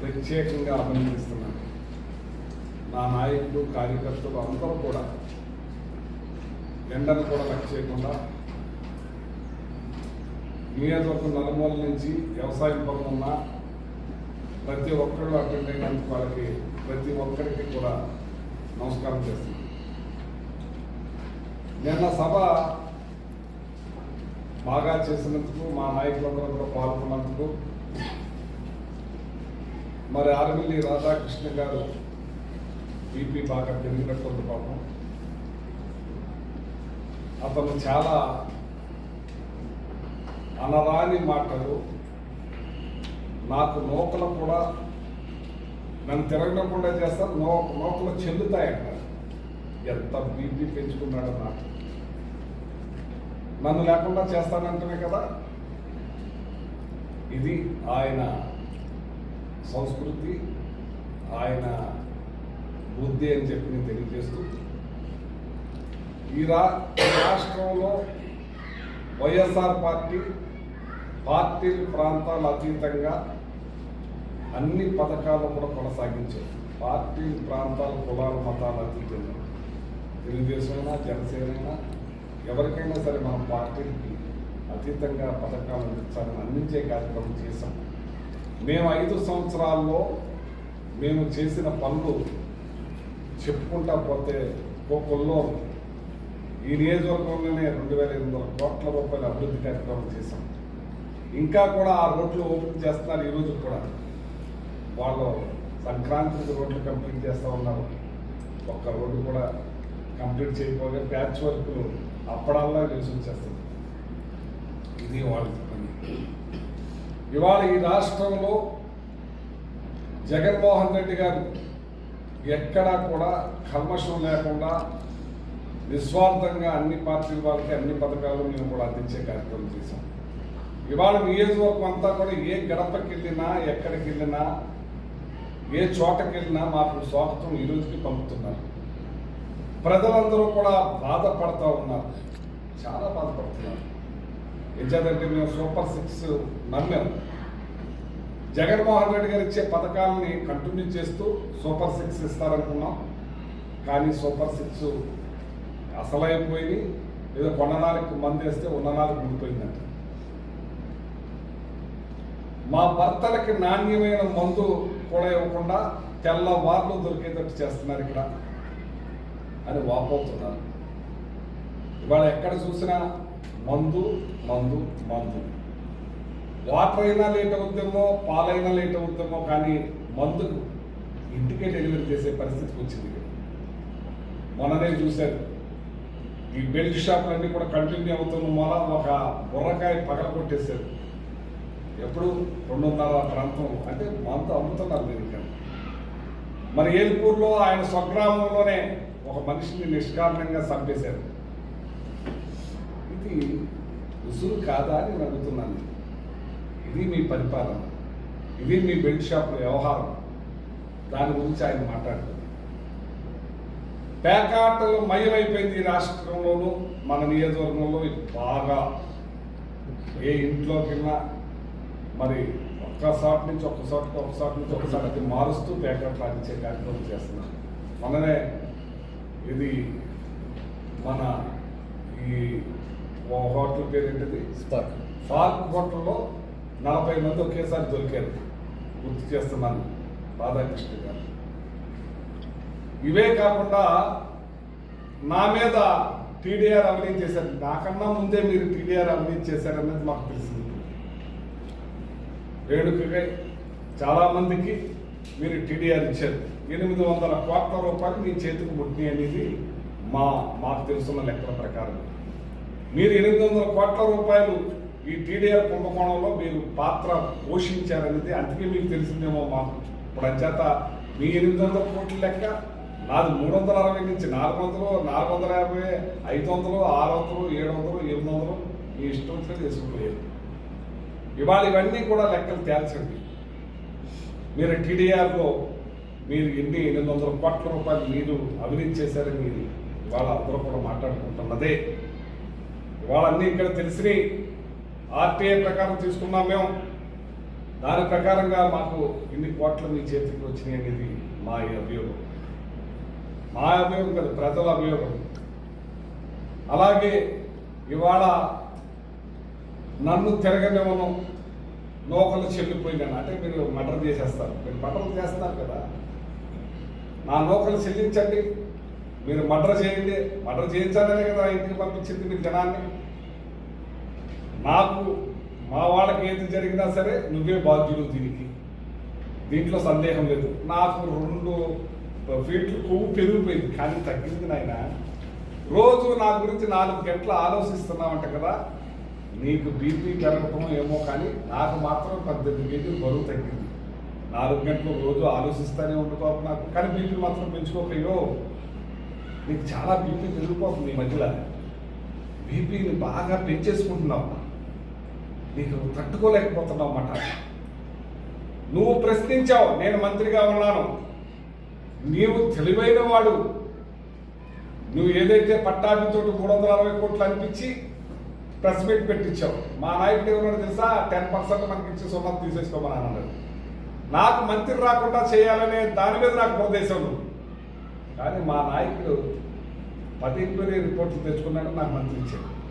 ప్రత్యేకంగా అభినందిస్తున్నాను. నా నాయకులు కార్యకర్తలు అందరూ కూడా ఎండను కూడా లెక్క చేయకుండా నియోజకవర్గం నలుమూల నుంచి వ్యవసాయం పనులు ఉన్న ప్రతి ఒక్కళ్ళు అటెండ్ అయినందుకు వాళ్ళకి ప్రతి ఒక్కరికి కూడా నమస్కారం చేస్తున్నాను. నిన్న సభ బాగా చేసినందుకు మా నాయకులందరూ కూడా పాల్గొన్నందుకు. మరి ఆర్మిల్లి రాధాకృష్ణ గారు బీపీ బాగా పెరిగినటువంటి పాపం. అతను చాలా అనరాని మాటలు. నాకు నూకలు కూడా నన్ను తిరగకుండా చేస్తారు నో నూకలు చెల్లుతాయంట. ఎంత బీపీ పెంచుకున్నాడో నాకు. నన్ను లేకుండా చేస్తానంటనే కదా? ఇది ఆయన సంస్కృతి ఆయన బుద్ధి అని చెప్పి నేను తెలియజేస్తూ ఈ రా రాష్ట్రంలో వైఎస్ఆర్ పార్టీ పార్టీ ప్రాంతాల అతీతంగా అన్ని పథకాలు కూడా కొనసాగించారు. పార్టీ ప్రాంతాల కులాల మతాల అతీతంగా. తెలుగుదేశమైనా జనసేనైనా ఎవరికైనా సరే మనం పార్టీకి అతీతంగా పథకాలు అందించాలని అందించే కార్యక్రమం చేశాం. మేము ఐదు సంవత్సరాల్లో మేము చేసిన పనులు చెప్పుకుంటా పోతే ఒక్కొక్కల్లో ఈ నియోజకవర్గంలోనే రెండు వేల ఎనిమిది వందల కోట్ల రూపాయల అభివృద్ధి కార్యక్రమం చేశాం. ఇంకా కూడా ఆ రోడ్లు ఓపెన్ చేస్తున్నారు ఈరోజు కూడా. వాళ్ళు సంక్రాంతి రోడ్లు కంప్లీట్ చేస్తూ ఉన్నారు. ఒక్క రోడ్డు కూడా కంప్లీట్ చేయకపోతే ప్యాచ్ వర్క్లు అప్పుడల్లా తెలిసి వచ్చేస్తుంది ఇది వాళ్ళ పని. ఇవాళ ఈ రాష్ట్రంలో జగన్మోహన్ రెడ్డి గారు ఎక్కడా కూడా కల్మషం లేకుండా నిస్వార్థంగా అన్ని పార్టీల వాళ్ళకి అన్ని పథకాలు మేము కూడా అందించే కార్యక్రమం చేశాం. ఇవాళ నియోజకవర్గం అంతా కూడా ఏ గడపకి వెళ్ళినా ఎక్కడికి వెళ్ళినా ఏ చోటకి వెళ్ళినా మాకు స్వాగతం ఈ రోజుకి పంపుతున్నారు ప్రజలందరూ కూడా బాధపడుతూ ఉన్నారు. చాలా బాధపడుతున్నారు. ఎంచేదంటే మేము సూపర్ సిక్స్ నమ్మాం. జగన్మోహన్ రెడ్డి గారు ఇచ్చే పథకాలని కంటిన్యూ చేస్తూ సూపర్ సిక్స్ ఇస్తారనుకున్నాం. కానీ సూపర్ సిక్స్ అసలైపోయి ఏదో కొన్ననాలకు మంది వేస్తే ఉన్ననాలకు ఉండిపోయిందంట మా భర్తలకి నాణ్యమైన మందు కూడా ఇవ్వకుండా తెల్లవార్లు దొరికేటట్టు చేస్తున్నారు ఇక్కడ. అని వాపోతున్నారు. ఇవాళ ఎక్కడ చూసినా మందు మందు మందు. వాటర్ అయినా లేట్ అవుద్దేమో పాలైనా లేట్ అవుద్దేమో కానీ మందుకు ఇంటికే డెలివరీ చేసే పరిస్థితికి వచ్చింది మొన్ననే చూశారు. ఈ బెల్ట్ షాపులన్నీ కూడా కంటిన్యూ అవుతున్న మూల ఒక బుర్రకాయ పగల కొట్టేశారు ఎప్పుడు రెండున్నర ప్రాంతం అంటే మంత అమ్ముతున్నారు మీరు ఇక్కడ మరి ఏల్పూర్లో ఆయన స్వగ్రామంలోనే ఒక మనిషిని నిష్కారణంగా చంపేశారు. ఇది ఉసురు కాదా అని నేను అడుగుతున్నాను. ఇది మీ పరిపాలన. ఇది మీ బెల్ట్ షాప్ వ్యవహారం. దాని గురించి ఆయన మాట్లాడుతుంది పేకాటలు మయమైపోయింది రాష్ట్రంలోనూ మన నియోజకవర్గంలో బాగా. ఏ ఇంట్లోకి వెళ్ళినా మరి ఒక్క సాట్ నుంచి ఒక్క సాట్ ఒక సాట్ నుంచి ఒక సాట్కి మారుస్తూ పేకాట్లు ఆడించే కార్యక్రమం చేస్తున్నారు. మననే ఇది మన ఈ హోటల్ పేరు ఏంటిది స్పార్క్ పార్క్ హోటల్లో నలభై మంది ఒకేసారి దొరికారు. గుర్తు చేస్తున్నాను రాధాకృష్ణ గారు. ఇవే కాకుండా నా మీద టీడీఆర్ అవినీతి చేశారు. నాకన్నా ముందే మీరు టీడీఆర్ అవినీతి చేశారన్నది మాకు తెలిసింది. రేణుకగా చాలా మందికి మీరు టీడీఆర్ ఇచ్చారు. ఎనిమిది వందల కోట్ల రూపాయలు మీ చేతికి ముట్టినాయి అనేది మా మాకు తెలుసున్న లెక్కల ప్రకారం. మీరు ఎనిమిది వందల కోట్ల రూపాయలు ఈ టీడీఆర్ కుంభకోణంలో మీరు పాత్ర పోషించారనేది అందుకే మీకు తెలిసిందేమో మాకు. ఇప్పుడు అంచేత మీ ఎనిమిది వందల కోట్ల లెక్క నాది మూడు వందల అరవై నుంచి నాలుగు వందలు నాలుగు వందల యాభై ఐదు వందలు ఆరు వందలు ఏడు వందలు ఎనిమిది వందలు మీ ఇష్టం వచ్చినట్టు చేసుకుపోయారు ఇవాళ ఇవన్నీ కూడా లెక్కలు తేల్చండి. మీరు టీడీఆర్లో మీరు ఎన్ని ఎనిమిది వందల కోట్ల రూపాయలు మీరు అవినీతి చేశారని మీరు ఇవాళ అందరూ కూడా మాట్లాడుకుంటున్నదే. ఇవాళ అన్నీ ఇక్కడ తెలిసినవి ఆర్టీఐ ప్రకారం తీసుకున్నాం మేము. దాని ప్రకారంగా మాకు ఇన్ని కోట్ల మీ చేతికి వచ్చినాయి అనేది మా ఈ అభియోగం. మా అభియోగం కాదు ప్రజల అభియోగం. అలాగే ఇవాళ నన్ను తిరగనివ్వను నోకలు చెల్లిపోయినాను. అంటే మీరు మర్డర్ చేసేస్తారు. మీరు మర్డర్ చేస్తారు కదా. నా నోకలు చెల్లించండి. మీరు మర్డర్ చేయండి. మర్డర్ చేయించాలనే కదా ఇంటికి పంపించింది మీరు జనాన్ని. నాకు మా వాళ్ళకి ఏది జరిగినా సరే నువ్వే బాధ్యుడు దీనికి. దీంట్లో సందేహం లేదు. నాకు రెండు ఫీట్లు కొవ్వు పెరిగిపోయింది. కానీ తగ్గింది నాయన. రోజు నా గురించి నాలుగు గంటలు ఆలోచిస్తున్నావంట కదా. నీకు బీపీ పెరగటం ఏమో కానీ నాకు మాత్రం పద్దెనిమిది కేజీలు బరువు తగ్గింది. నాలుగు గంటలు రోజు ఆలోచిస్తూనే ఉండు నాకు. కానీ బీపీ మాత్రం పెంచుకోకయ్యో నీకు చాలా బీపీ పెరిగిపోతుంది ఈ మధ్యలో. బీపీని బాగా పెంచేసుకుంటున్నావు. నీకు తట్టుకోలేకపోతున్నావు అన్నమాట. నువ్వు ప్రశ్నించావు నేను మంత్రిగా ఉన్నాను. నీవు తెలివైన వాడు. నువ్వు ఏదైతే పట్టాభితో మూడు వందల అరవై కోట్లు అనిపించి ప్రెస్ మీట్ పెట్టించావు. మా నాయకుడు ఏమన్నాడు తెలుసా? టెన్ పర్సెంట్ మనకి ఇచ్చి సొమ్మ తీసేసుకోమని అన్నాడు. నాకు మంత్రి రాకుండా చేయాలనే దాని మీద నాకు ప్రదేశం కానీ మా నాయకుడు పది రిపోర్ట్లు తెచ్చుకున్నాడు నాకు మంత్రి ఇచ్చాడు.